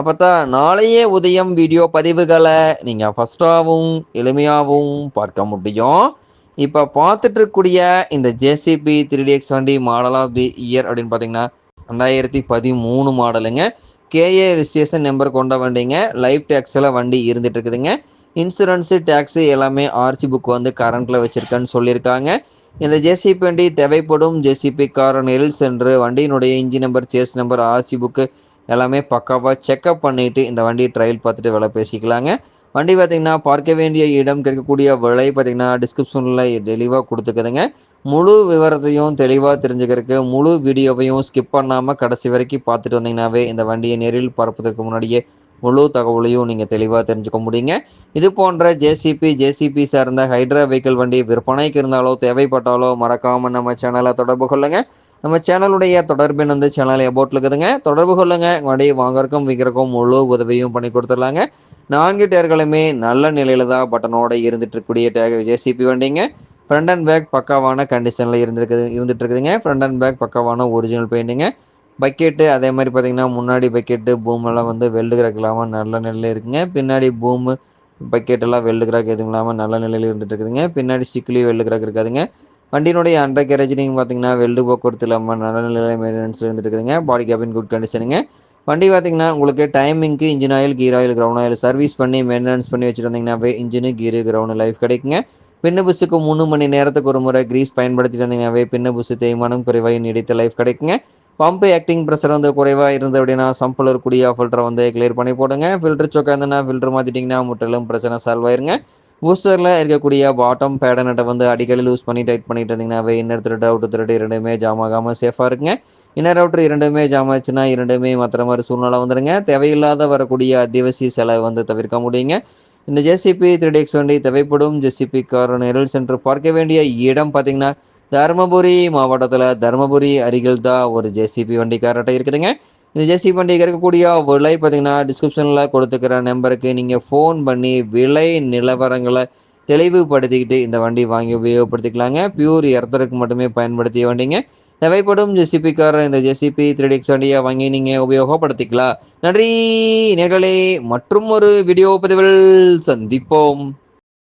அப்போ தான் நாளைய உதயம் வீடியோ பதிவுகளை நீங்கள் ஃபஸ்ட்டாகவும் எளிமையாகவும் பார்க்க முடியும். இப்போ பார்த்துட்டு இருக்கக்கூடிய இந்த ஜேசிபி த்ரீ எக்ஸ் வண்டி மாடல் ஆஃப் தி இயர் அப்படின்னு பார்த்தீங்கன்னா ரெண்டாயிரத்தி பதிமூணு மாடலுங்க கேஏ ரிஜிஸ்ட்ரேஷன் நம்பர் கொண்ட வண்டிங்க. லைஃப் டேக்ஸில் வண்டி இருந்துட்டு இருக்குதுங்க இன்சூரன்ஸு டேக்ஸு எல்லாமே ஆர்சி புக் வந்து கரண்ட்டில் வச்சுருக்கேன்னு சொல்லியிருக்காங்க. இந்த ஜேசிபி வண்டி தேவைப்படும் ஜேசிபி கார் நெரில் சென்று வண்டியினுடைய engine number chassis number RC book எல்லாமே பக்காவாக செக்கப் பண்ணிவிட்டு இந்த வண்டி ட்ரையல் பார்த்துட்டு விலை பேசிக்கலாங்க. வண்டி பார்த்திங்கன்னா பார்க்க வேண்டிய இடம் கிடைக்கக்கூடிய விலை பார்த்திங்கன்னா டிஸ்கிரிப்ஷனில் தெளிவாக கொடுத்துக்குதுங்க. முழு விவரத்தையும் தெளிவாக தெரிஞ்சுக்கிறதுக்கு முழு வீடியோவையும் ஸ்கிப் பண்ணாமல் கடைசி வரைக்கும் பார்த்துட்டு வந்தீங்கன்னாவே இந்த வண்டியை நேரில் பார்ப்பதற்கு முன்னாடியே முழு தகவலையும் நீங்கள் தெளிவாக தெரிஞ்சுக்க முடியுங்க. இது போன்ற ஜேசிபி ஜேசிபி சார்ந்த ஹைட்ரா வெஹிக்கிள் வண்டி விற்பனைக்கு இருந்தாலோ தேவைப்பட்டாலோ மறக்காமல் நம்ம சேனலை தொடர்பு கொள்ளுங்கள் நம்ம சேனலுடைய தொடர்பின் வந்து சேனல் எபோட்டில் இருக்குதுங்க. தொடர்பு கொள்ளுங்க. உங்களுடைய வாங்குறக்கும் விற்கிறக்கும் முழு உதவியும் பண்ணி கொடுத்துடலாங்க. நான்கு டேர்களுமே நல்ல நிலையில தான் பட்டனோட இருந்துட்டு இருக்கக்கூடிய டேக் ஜேசிபி வண்டிங்க. ஃப்ரண்ட் அண்ட் பேக் பக்காவான கண்டிஷனில் இருந்துருக்குது இருந்துட்டு இருக்குதுங்க ஃப்ரண்ட் அண்ட் பேக் பக்காவான ஒரிஜினல் பெயிண்டிங்க பக்கெட்டு அதே மாதிரி பார்த்தீங்கன்னா முன்னாடி பக்கெட்டு பூம் எல்லாம் வந்து வெல்டு கிராக் இல்லாமல் நல்ல நிலையில் இருக்குங்க. பின்னாடி பூமு பக்கெட்டெல்லாம் வெல்டு கிராக் எதுவும் இல்லாமல் நல்ல நிலையில் இருந்துட்டு இருக்குதுங்க பின்னாடி ஸ்டிக்லேயும் வெல்டு கிராக் இருக்காதுங்க. வண்டியினுடைய அண்டர் கேரேஜ் நீங்கள் பார்த்தீங்கன்னா வெல்டு போக்குவரத்து இல்லாமல் நல்ல நிலை மெயின்டெனன்ஸ் இருந்துட்டு இருக்குதுங்க. பாடி கேபின் குட் கண்டிஷனுங்க வண்டி பார்த்தீங்கன்னா உங்களுக்கு டைமிங்க்கு engine oil gear oil ground oil service பண்ணி மெயின்டெனன்ஸ் பண்ணி வச்சுருந்தீங்கன்னாவே இன்ஜினு கீரு கிரவுண்ட் லைஃப் கிடைக்குங்க. பின்ன புஸுக்கு மூணு மணி நேரத்துக்கு ஒரு முறை கிரீஸ் பயன்படுத்திட்டு வந்தீங்கன்னாவே பின்ன புஸ்ஸு தேய்மானம் குறைவாக நீடித்த லைஃப் கிடைக்குங்க. பம்பு ஆக்டிங் ப்ரெஷர் வந்து குறைவாக இருந்தது அப்படின்னா சம்பில் இருக்கக்கூடிய ஃபில்டரை வந்து கிளியர் பண்ணி போடுங்க. ஃபில்டர் சொக்காந்துன்னா ஃபில்டர் மாற்றிட்டிங்கன்னா முற்றிலும் பிரச்சனை சால்வ் ஆயிருங்க. பூஸ்டரில் இருக்கக்கூடிய பாட்டம் பேடனட்டை வந்து அடிக்கடி லூஸ் பண்ணி டைட் பண்ணிட்டு இருந்தீங்கன்னாவே இன்னர் த்ரெட் அவுட் த்ரெட் இரண்டுமே ஜாம் ஆகாமல் சேஃபாக இருக்குங்க இன்னர் அவுட்ரு இரண்டுமே ஜாம் ஆச்சுன்னா இரண்டுமே மற்ற மாதிரி சூழ்நிலை வந்துடுங்க தேவையில்லாத வரக்கூடிய அத்தியாவசிய செலவு வந்து தவிர்க்க முடியுங்க. இந்த ஜேசிபி த்ரீ எக்ஸ் வண்டி தேவைப்படும். ஜேசிபி கார் நிரல் சென்டர் பார்க்க வேண்டிய இடம் பார்த்தீங்கன்னா தருமபுரி மாவட்டத்தில் தருமபுரி அருகில் தான் ஒரு ஜேசிபி வண்டி காரட்டை இருக்குதுங்க. இந்த ஜேசிபி பண்டிகை இருக்கக்கூடிய விலை பார்த்தீங்கன்னா டிஸ்கிரிப்ஷனில் கொடுத்துக்கிற நம்பருக்கு நீங்கள் ஃபோன் பண்ணி விலை நிலவரங்களை தெளிவுபடுத்திக்கிட்டு இந்த வண்டி வாங்கி உபயோகப்படுத்திக்கலாங்க. பியூர் எர்த்தருக்கு மட்டுமே பயன்படுத்திய வண்டிங்க. தேவைப்படும் ஜெசிபி கார் இந்த ஜெசிபி த்ரீ எக்ஸ் வண்டியை வாங்கி நீங்கள் உபயோகப்படுத்திக்கலாம். நன்றி நேர்களே மற்றும் ஒரு வீடியோ பதிவில் சந்திப்போம்.